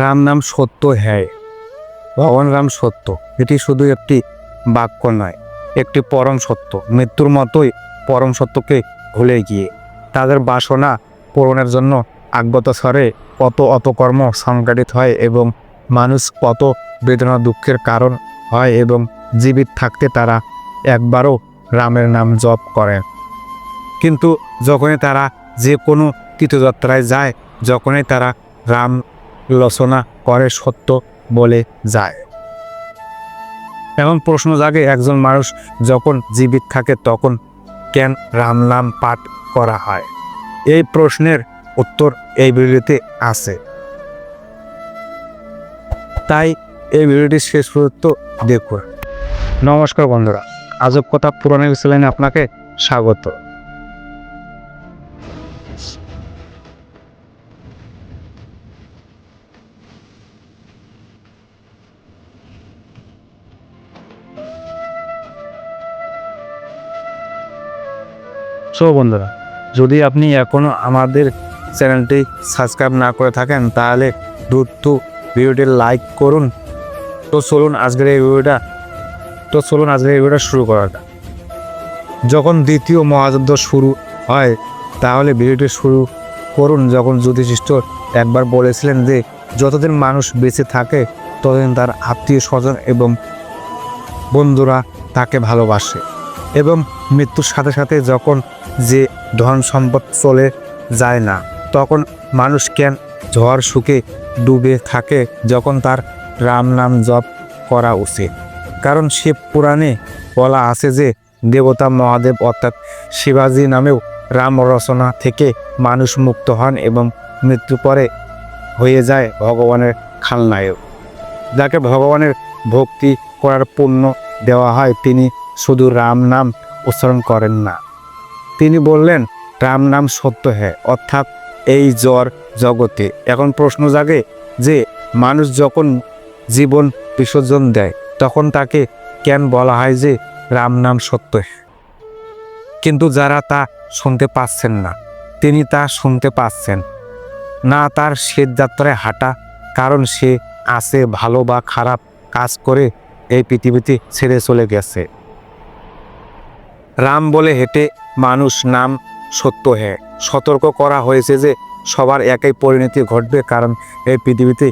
রাম নাম সত্য হ্যায়। ভগবান রাম সত্য। এটি শুধু একটি বাক্য নয়, একটি পরম সত্য। মৃত্যুর মতোই পরম সত্যকে ভুলে গিয়ে তাদের বাসনা পূরণের জন্য আগত স্বরে কত অপকর্ম সংঘটিত হয় এবং মানুষ কত বেদনা দুঃখের কারণ হয় এবং জীবিত থাকতে তারা একবারও রামের নাম জপ করেন কিন্তু যখনই তারা যে কোনো তীর্থযাত্রায় যায়, যখনই তারা রাম রচনা করে সত্য বলে যায়। এমন প্রশ্ন জাগে একজন মানুষ যখন জীবিত থাকে তখন কেন রাম নাম পাঠ করা হয়? এই প্রশ্নের উত্তর এই ভিডিওতে আছে। তাই এই ভিডিওটি শেষ পর্যন্ত দেখুন। নমস্কার বন্ধুরা, আজব কথা পুরাণের চ্যানেলে আপনাকে স্বাগত। সো বন্ধুরা, যদি আপনি এখনও আমাদের চ্যানেলটি সাবস্ক্রাইব না করে থাকেন, তাহলে দ্রুত ভিডিওটি লাইক করুন। তো চলুন আজকের এই ভিডিওটা, তো চলুন আজকের এই ভিডিওটা শুরু করা যাক। যখন দ্বিতীয় মহাযুদ্ধ শুরু হয়, তাহলে ভিডিওটি শুরু করুন। যখন যুধিষ্ঠির একবার বলেছিলেন যে, যতদিন মানুষ বেঁচে থাকে, ততদিন তার আত্মীয় স্বজন এবং বন্ধুরা তাকে ভালোবাসে। এবং মৃত্যুর সাথে সাথে যখন যে ধন সম্পদ চলে যায় না, তখন মানুষ কেন ঝড় সুখে ডুবে থাকে যখন তার রাম নাম জপ করা উচিত? কারণ শিব পুরাণে বলা আছে যে দেবতা মহাদেব অর্থাৎ শিবাজি নামেও রাম রচনা থেকে মানুষ মুক্ত হন এবং মৃত্যু পরে হয়ে যায় ভগবানের খালনায়ক। যাকে ভগবানের ভক্তি করার পুণ্য দেওয়া হয়, তিনি শুধু রাম নাম উচ্চারণ করেন না। তিনি বললেন, রাম নাম সত্য হ্যাঁ অর্থাৎ এই জ্বর জগতে। এখন প্রশ্ন জাগে যে, মানুষ যখন জীবন বিসর্জন দেয়, তখন তাকে কেন বলা হয় যে, রাম নাম সত্য কিন্তু যারা তা শুনতে পাচ্ছেন না, তিনি তা শুনতে পাচ্ছেন। না তার শ্বেত যাত্রায় হাঁটা, কারণ সে আছে ভালো বা খারাপ কাজ করে এই পৃথিবীতে ছেড়ে চলে গেছে। রাম বলে হেঁটে মানুষ নাম সত্য হ্যাঁ সতর্ক করা হয়েছে যে সবার একই পরিণতি ঘটবে, কারণ এই পৃথিবীতে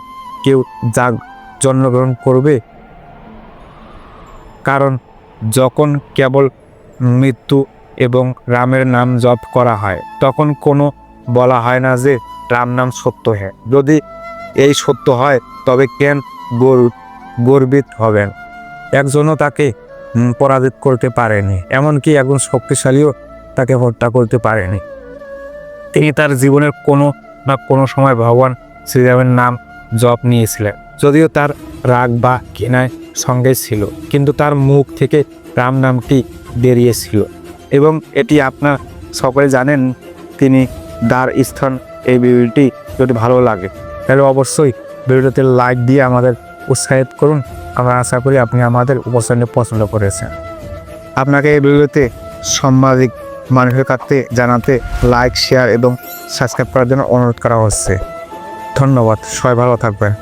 কেউ যাগ জন্মগ্রহণ করবে। কারণ যখন কেবল মৃত্যু এবং রামের নাম জপ করা হয়, তখন কোনো বলা হয় না যে রাম নাম সত্য হ্যাঁ যদি এই সত্য হয়, তবে কেন গরু, গর্বিত হবেন? একজনও তাকে পরাজিত করতে পারেনি। এমনকি একজন শক্তিশালীও তাকে হত্যা করতে পারেনি। তিনি তার জীবনের কোনো না কোনো সময় ভগবান শ্রীরামের নাম জপ নিয়েছিলেন। যদিও তার রাগ বা ঘৃণায় সঙ্গে ছিল, কিন্তু তার মুখ থেকে রাম নামটি বেরিয়েছিল। এবং এটি আপনার সকলে জানেন, তিনি দ্বার স্থান এই ভিডিওটি যদি ভালো লাগে, তাহলে অবশ্যই ভিডিওতে লাইক দিয়ে আমাদের উৎসাহিত করুন। আমরা আশা করি আপনি আমাদের উপস্থানে পছন্দ করেছেন। আপনাকে এই ভিডিওতে সাংবাদিক মানুষের কাছে জানাতে লাইক শেয়ার এবং সাবস্ক্রাইব করার জন্য অনুরোধ করা হচ্ছে। ধন্যবাদ, সবাই ভালো থাকবেন।